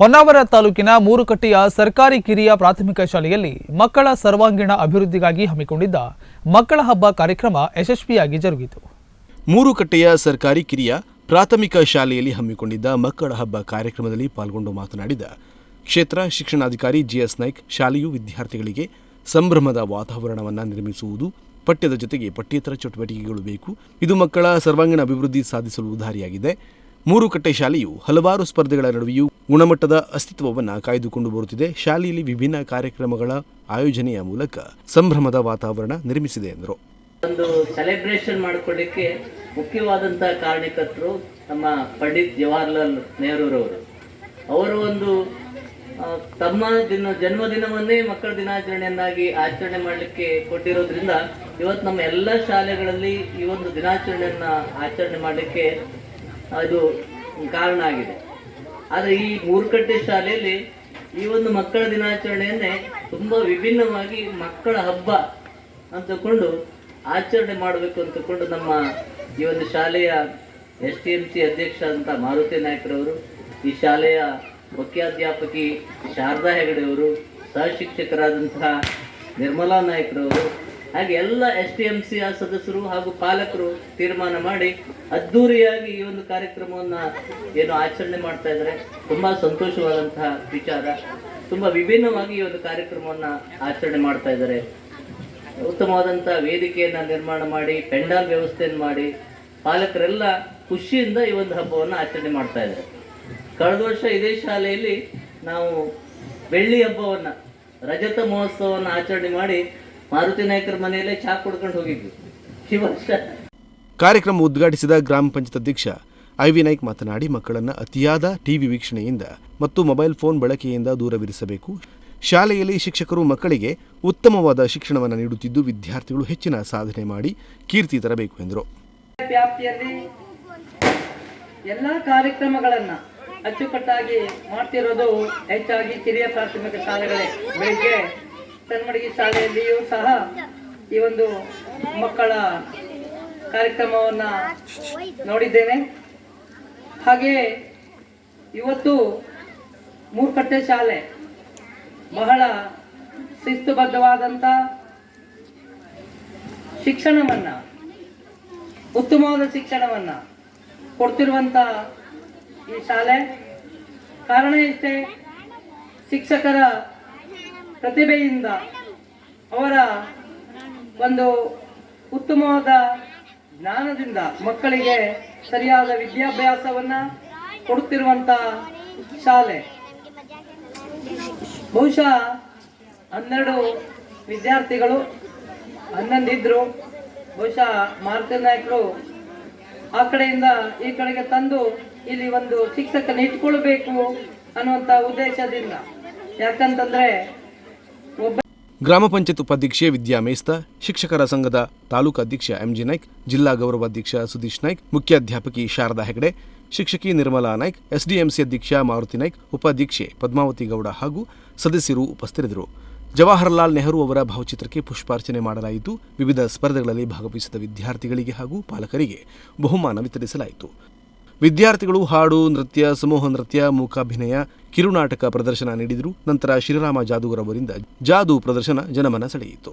ಹೊನ್ನಾವರ ತಾಲೂಕಿನ ಮೂರುಕಟ್ಟೆಯ ಸರ್ಕಾರಿ ಕಿರಿಯ ಪ್ರಾಥಮಿಕ ಶಾಲೆಯಲ್ಲಿ ಮಕ್ಕಳ ಸರ್ವಾಂಗೀಣ ಅಭಿವೃದ್ಧಿಗಾಗಿ ಹಮ್ಮಿಕೊಂಡಿದ್ದ ಮಕ್ಕಳ ಹಬ್ಬ ಕಾರ್ಯಕ್ರಮ ಯಶಸ್ವಿಯಾಗಿ ಜರುಗಿತು. ಮೂರುಕಟ್ಟೆಯ ಸರ್ಕಾರಿ ಕಿರಿಯ ಪ್ರಾಥಮಿಕ ಶಾಲೆಯಲ್ಲಿ ಹಮ್ಮಿಕೊಂಡಿದ್ದ ಮಕ್ಕಳ ಹಬ್ಬ ಕಾರ್ಯಕ್ರಮದಲ್ಲಿ ಪಾಲ್ಗೊಂಡು ಮಾತನಾಡಿದ ಕ್ಷೇತ್ರ ಶಿಕ್ಷಣಾಧಿಕಾರಿ ಜಿಎಸ್ ನಾಯ್ಕ್, ಶಾಲೆಯು ವಿದ್ಯಾರ್ಥಿಗಳಿಗೆ ಸಂಭ್ರಮದ ವಾತಾವರಣವನ್ನು ನಿರ್ಮಿಸುವುದು, ಪಠ್ಯದ ಜೊತೆಗೆ ಪಠ್ಯೇತರ ಚಟುವಟಿಕೆಗಳು ಬೇಕು. ಇದು ಮಕ್ಕಳ ಸರ್ವಾಂಗೀಣ ಅಭಿವೃದ್ಧಿ ಸಾಧಿಸಲು ದಾರಿಯಾಗಿದೆ ಮೂರು ಕಟ್ಟೆ ಶಾಲೆಯು ಹಲವಾರು ಸ್ಪರ್ಧೆಗಳ ನಡುವೆಯೂ ಗುಣಮಟ್ಟದ ಅಸ್ತಿತ್ವವನ್ನು ಕಾಯ್ದುಕೊಂಡು ಬರುತ್ತಿದೆ. ಶಾಲೆಯಲ್ಲಿ ವಿಭಿನ್ನ ಕಾರ್ಯಕ್ರಮಗಳ ಆಯೋಜನೆಯ ಮೂಲಕ ಸಂಭ್ರಮದ ವಾತಾವರಣ ನಿರ್ಮಿಸಿದೆ ಎಂದರು. ಒಂದು ಸೆಲೆಬ್ರೇಷನ್ ಮಾಡಿಕೊಳ್ಳಿಕ್ಕೆ ಮುಖ್ಯವಾದಂತಹ ಕಾರಣಕರ್ತರು ನಮ್ಮ ಪಂಡಿತ್ ಜವಾಹರ್ಲಾಲ್ ನೆಹರೂರವರು. ಅವರು ಒಂದು ತಮ್ಮ ದಿನ, ಜನ್ಮದಿನವನ್ನೇ ಮಕ್ಕಳ ದಿನಾಚರಣೆಯನ್ನಾಗಿ ಆಚರಣೆ ಮಾಡಲಿಕ್ಕೆ ಕೊಟ್ಟಿರೋದ್ರಿಂದ ಇವತ್ತು ನಮ್ಮ ಎಲ್ಲ ಶಾಲೆಗಳಲ್ಲಿ ಈ ಒಂದು ದಿನಾಚರಣೆಯನ್ನ ಆಚರಣೆ ಮಾಡಲಿಕ್ಕೆ ಅದು ಕಾರಣ ಆಗಿದೆ. ಆದರೆ ಈ ಮೂರುಕಟ್ಟೆ ಶಾಲೆಯಲ್ಲಿ ಈ ಒಂದು ಮಕ್ಕಳ ದಿನಾಚರಣೆಯನ್ನೇ ತುಂಬ ವಿಭಿನ್ನವಾಗಿ ಮಕ್ಕಳ ಹಬ್ಬ ಅಂತಕೊಂಡು ಆಚರಣೆ ಮಾಡಬೇಕು ಅಂತಕೊಂಡು ನಮ್ಮ ಈ ಒಂದು ಶಾಲೆಯ ಎಸ್ ಟಿ ಎಂ ಸಿ ಅಧ್ಯಕ್ಷ ಅಂತ ಮಾರುತಿ ನಾಯ್ಕರವರು, ಈ ಶಾಲೆಯ ಮುಖ್ಯಾಧ್ಯಾಪಕಿ ಶಾರದಾ ಹೆಗಡೆಯವರು ಸಹಶಿಕ್ಷಕರಾದಂತಹ ನಿರ್ಮಲಾ ನಾಯ್ಕರವರು ಹಾಗೆ ಎಲ್ಲ ಎಸ್ ಟಿ ಎಂ ಸಿಯ ಸದಸ್ಯರು ಹಾಗೂ ಪಾಲಕರು ತೀರ್ಮಾನ ಮಾಡಿ ಅದ್ಧೂರಿಯಾಗಿ ಈ ಒಂದು ಕಾರ್ಯಕ್ರಮವನ್ನು ಏನು ಆಚರಣೆ ಮಾಡ್ತಾ ಇದ್ದಾರೆ. ತುಂಬಾ ಸಂತೋಷವಾದಂತಹ ವಿಚಾರ. ತುಂಬ ವಿಭಿನ್ನವಾಗಿ ಈ ಒಂದು ಕಾರ್ಯಕ್ರಮವನ್ನು ಆಚರಣೆ ಮಾಡ್ತಾ ಇದ್ದಾರೆ. ಉತ್ತಮವಾದಂಥ ವೇದಿಕೆಯನ್ನು ನಿರ್ಮಾಣ ಮಾಡಿ, ಪೆಂಡಾಲ್ ವ್ಯವಸ್ಥೆಯನ್ನು ಮಾಡಿ ಪಾಲಕರೆಲ್ಲ ಖುಷಿಯಿಂದ ಈ ಒಂದು ಹಬ್ಬವನ್ನು ಆಚರಣೆ ಮಾಡ್ತಾ ಇದ್ದಾರೆ. ಕಳೆದ ವರ್ಷ ಇದೇ ಶಾಲೆಯಲ್ಲಿ ನಾವು ಬೆಳ್ಳಿ ಹಬ್ಬವನ್ನು, ರಜತ ಮಹೋತ್ಸವವನ್ನು ಆಚರಣೆ ಮಾಡಿ ಮಾರುತಿ ನಾಯಕರ ಮನೆಯಲ್ಲೇ ಚಾ ಕುಡ್ಕೊಂಡು ಹೋಗಿದ್ವಿ. ಈ ವರ್ಷ. ಕಾರ್ಯಕ್ರಮ ಉದ್ಘಾಟಿಸಿದ ಗ್ರಾಮ ಪಂಚಾಯತ್ ಅಧ್ಯಕ್ಷ ಐವಿ ನಾಯ್ಕ್ ಮಾತನಾಡಿ ಮಕ್ಕಳನ್ನು ಅತಿಯಾದ ಟಿವಿ ವೀಕ್ಷಣೆಯಿಂದ ಮತ್ತು ಮೊಬೈಲ್ ಫೋನ್ ಬಳಕೆಯಿಂದ ದೂರವಿರಿಸಬೇಕು. ಶಾಲೆಯಲ್ಲಿ ಶಿಕ್ಷಕರು ಮಕ್ಕಳಿಗೆ ಉತ್ತಮವಾದ ಶಿಕ್ಷಣವನ್ನು ನೀಡುತ್ತಿದ್ದು ವಿದ್ಯಾರ್ಥಿಗಳು ಹೆಚ್ಚಿನ ಸಾಧನೆ ಮಾಡಿ ಕೀರ್ತಿ ತರಬೇಕು ಎಂದರು. ವ್ಯಾಪ್ತಿಯಲ್ಲಿ ಎಲ್ಲ ಕಾರ್ಯಕ್ರಮಗಳನ್ನು ಅಚ್ಚುಕಟ್ಟಾಗಿ ಮಾಡ್ತಿರೋದು ಹೆಚ್ಚಾಗಿ ಕಿರಿಯ ಪ್ರಾಥಮಿಕ ಶಾಲೆಗಳೇ. ಬೆಳಿಗ್ಗೆ ಕನ್ನಡಗಿ ಶಾಲೆಯಲ್ಲಿಯೂ ಸಹ ಈ ಒಂದು ಮಕ್ಕಳ ಕಾರ್ಯಕ್ರಮವನ್ನ ನೋಡಿದ್ದೇನೆ. ಹಾಗೆ ಇವತ್ತು ಮೂರ್ಕಟ್ಟೆ ಶಾಲೆ ಬಹಳ ಶಿಸ್ತುಬದ್ಧವಾದಂಥ ಶಿಕ್ಷಣವನ್ನ ಉತ್ತಮವಾದ ಶಿಕ್ಷಣವನ್ನ ಕೊಡ್ತಿರುವಂತ ಈ ಶಾಲೆ. ಕಾರಣ ಇಷ್ಟೇ, ಶಿಕ್ಷಕರ ಪ್ರತಿಭೆಯಿಂದ ಅವರ ಒಂದು ಉತ್ತಮವಾದ ಜ್ಞಾನದಿಂದ ಮಕ್ಕಳಿಗೆ ಸರಿಯಾದ ವಿದ್ಯಾಭ್ಯಾಸವನ್ನ ಕೊಡುತ್ತಿರುವಂತ ಶಾಲೆ. ಬಹುಶಃ ಹನ್ನೆರಡು ವಿದ್ಯಾರ್ಥಿಗಳು ಹನ್ನೊಂದಿದ್ರು. ಬಹುಶಃ ಮಾರುತಿ ನಾಯಕರು ಆ ಕಡೆಯಿಂದ ಈ ಕಡೆಗೆ ತಂದು ಇಲ್ಲಿ ಒಂದು ಶಿಕ್ಷಕನ ಇಟ್ಕೊಳ್ಬೇಕು ಅನ್ನುವಂತ ಉದ್ದೇಶದಿಂದ. ಯಾಕಂತಂದ್ರೆ ಗ್ರಾಮ ಪಂಚಾಯತ್ ಉಪಾಧ್ಯಕ್ಷೆ ವಿದ್ಯಾ ಮೇಸ್ತ, ಶಿಕ್ಷಕರ ಸಂಘದ ತಾಲೂಕು ಅಧ್ಯಕ್ಷ ಎಂಜಿ ನಾಯ್ಕ್, ಜಿಲ್ಲಾ ಗೌರವಾಧ್ಯಕ್ಷ ಸುದೀಶ್ ನಾಯ್ಕ್ ಮುಖ್ಯಾಧ್ಯಾಪಕಿ ಶಾರದಾ ಹೆಗಡೆ, ಶಿಕ್ಷಕಿ ನಿರ್ಮಲಾ ನಾಯ್ಕ್, ಎಸ್ಡಿಎಂಸಿ ಅಧ್ಯಕ್ಷ ಮಾರುತಿ ನಾಯ್ಕ್, ಉಪಾಧ್ಯಕ್ಷೆ ಪದ್ಮಾವತಿ ಗೌಡ ಹಾಗೂ ಸದಸ್ಯರು ಉಪಸ್ಥಿತರಿದ್ದರು. ಜವಾಹರಲಾಲ್ ನೆಹರು ಅವರ ಭಾವಚಿತ್ರಕ್ಕೆ ಪುಷ್ಪಾರ್ಚನೆ ಮಾಡಲಾಯಿತು. ವಿವಿಧ ಸ್ಪರ್ಧೆಗಳಲ್ಲಿ ಭಾಗವಹಿಸಿದ ವಿದ್ಯಾರ್ಥಿಗಳಿಗೆ ಹಾಗೂ ಪಾಲಕರಿಗೆ ಬಹುಮಾನ ವಿತರಿಸಲಾಯಿತು. ವಿದ್ಯಾರ್ಥಿಗಳು ಹಾಡು, ನೃತ್ಯ, ಸಮೂಹ ನೃತ್ಯ, ಮೂಕಾಭಿನಯ, ಕಿರುನಾಟಕ ಪ್ರದರ್ಶನ ನೀಡಿದರು. ನಂತರ ಶ್ರೀರಾಮ ಜಾದೂಗರ್ ಅವರಿಂದ ಜಾದೂ ಪ್ರದರ್ಶನ ಜನಮನ ಸೆಳೆಯಿತು.